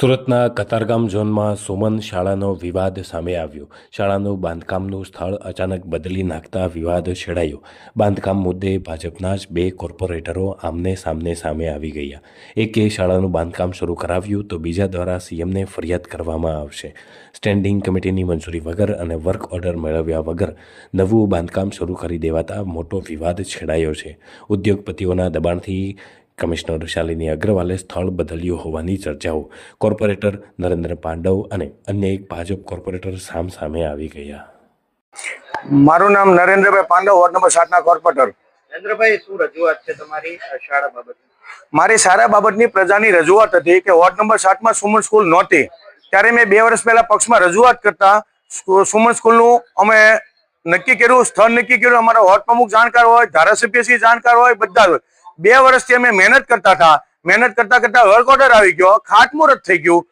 સુરતના કતારગામ ઝોનમાં સુમન શાળાનો વિવાદ સામે આવ્યો. શાળાનું બાંધકામનું સ્થળ અચાનક બદલી નાખતા વિવાદ છેડાયો. બાંધકામ મુદ્દે ભાજપના જ બે કોર્પોરેટરો આમને સામને સામે આવી ગયા. એકે શાળાનું બાંધકામ શરૂ કરાવ્યું તો બીજા દ્વારા સીએમને ફરિયાદ કરવામાં આવશે. સ્ટેન્ડિંગ કમિટીની મંજૂરી વગર અને વર્ક ઓર્ડર મેળવ્યા વગર નવું બાંધકામ શરૂ કરી દેવાતા મોટો વિવાદ છેડાયો છે. ઉદ્યોગપતિઓના દબાણથી કમિશનર શાલિની અગ્રવાલે સ્થળ બદલ્યું હોવાની ચર્ચાઓ. કોર્પોરેટર નરેન્દ્ર પાંડવ અને અન્ય એક ભાજપ કોર્પોરેટર સામ સામે આવી ગયા. મારું નામ નરેન્દ્રભાઈ પાંડવ વોર્ડ નંબર સાતના કોર્પોરેટર. નરેન્દ્રભાઈ શું રજૂઆત છે તમારી શાળા બાબતની? મારી શાળા બાબતની પ્રજાની રજૂઆત હતી કે વોર્ડ નંબર સાતમાં સુમન સ્કૂલ નહોતી. ત્યારે મેં બે વર્ષ પહેલા પક્ષમાં રજૂઆત કરતા સુમન સ્કૂલનું અમે નક્કી કર્યું સ્થળ નક્કી કર્યું અમારા વોર્ડ પ્રમુખ જાણકાર હોય ધારાસભ્યશ્રી જાણકાર હોય બધા હોય. બે વર્ષથી અમે મહેનત કરતા હતા. મહેનત કરતા કરતા વર્ક ઓર્ડર આવી ગયો. ખાતમુહૂર્ત થઈ ગયું.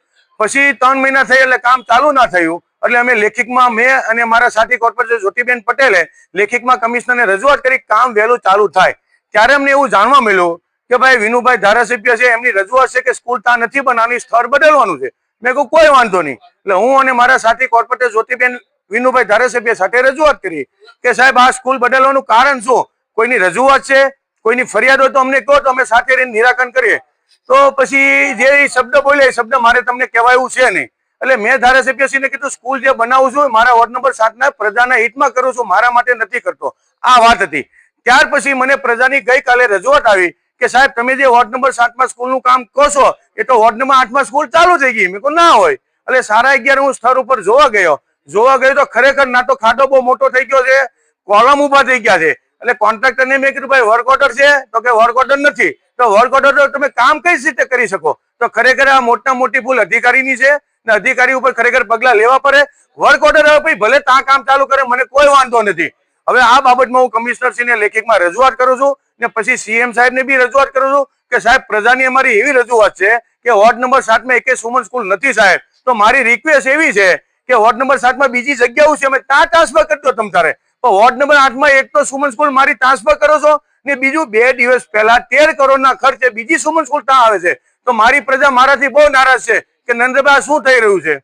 પછી ત્રણ મહિના થઈ એટલે કામ ચાલુ ના થયું. એટલે અમે લેખિકમાં મેં અને મારા સાથી કોર્પોરેટર જ્યોતિબેન પટેલે લેખિકમાં કમિશનરને રજૂઆત કરી કામ વહેલું ચાલુ થાય. ત્યારે અમને એવું જાણવા મળ્યું કે ભાઈ વિનુભાઈ ધારાસભ્ય છે, એમની રજૂઆત છે કે સ્કૂલ ત્યાં નથી બનાવવાની સ્થળ બદલવાનું છે. મેં કહ્યું કોઈ વાંધો નહીં. એટલે હું અને મારા સાથી કોર્પોરેટર જ્યોતિબેન વિનુભાઈ ધારાસભ્ય સાથે રજૂઆત કરી કે સાહેબ, આ સ્કૂલ બદલવાનું કારણ શું? કોઈની રજૂઆત છે? કોઈની ફરિયાદ હોય તો અમને કહો તો અમે સાથે રહીને નિરાકરણ કરીએ. તો પછી જે શબ્દ બોલે એ શબ્દ મારે તમને કહેવાયું છે નહીં. એટલે મેં ધારાસભ્યશ્રીને કીધું, સ્કૂલ જે બનાવું છું મારા વોર્ડ નંબર સાતના પ્રજાના હિતમાં કરું છું, મારા માટે નથી કરતો. આ વાત હતી. ત્યાર પછી મને પ્રજાની ગઈકાલે રજૂઆત આવી કે, સાહેબ, તમે જે વોર્ડ નંબર સાતમાં સ્કૂલનું કામ છો એ તો વોર્ડ નંબર આઠમાં સ્કૂલ ચાલુ થઈ ગઈ. મેં કહું ના હોય. એટલે સારા અગિયાર હું સ્થળ ઉપર જોવા ગયો. જોવા ગયો તો ખરેખર ના તો ખાડો બહુ મોટો થઈ ગયો છે, કોલમ ઊભા થઈ ગયા છે. એટલે કોન્ટ્રાક્ટરને મેં કીધું, ભાઈ વર્ક ઓર્ડર છે. તો કે વર્ક ઓર્ડર નથી. તો વર્ક ઓર્ડર તમે કામ કઈ રીતે કરી શકો? તો ખરેખર આ મોટા મોટી ભૂલ અધિકારીની છે ને અધિકારી ઉપર ખરેખર પગલા લેવા પડે. વર્ક ઓર્ડર ભાઈ, ભલે ત્યાં કામ ચાલુ કરે, મને કોઈ વાંધો નથી. હવે આ બાબતમાં હું કમિશનરશ્રીને લેખિતમાં રજૂઆત કરું છું ને પછી સીએમ સાહેબને બી રજૂઆત કરું છું કે, સાહેબ, પ્રજાની અમારી એવી રજૂઆત છે કે વોર્ડ નંબર સાતમાં એકે સુમન સ્કૂલ નથી સાહેબ. તો મારી રિક્વેસ્ટ એવી છે કે વોર્ડ નંબર સાતમાં બીજી જગ્યાઓ છે, અમે ત્યાં ટ્રાન્સફર કરજો તમ તારે. પણ વોર્ડ નંબર આઠમાં એક તો સુમન સ્કૂલ મારી ટ્રાન્સફર કરો છો ને બીજું બે દિવસ પહેલા તેર કરોડના ખર્ચે બીજી સુમન સ્કૂલ ત્યાં આવે છે. તો મારી પ્રજા મારાથી બહુ નારાજ છે કે નંદભાઈ શું થઈ રહ્યું છે?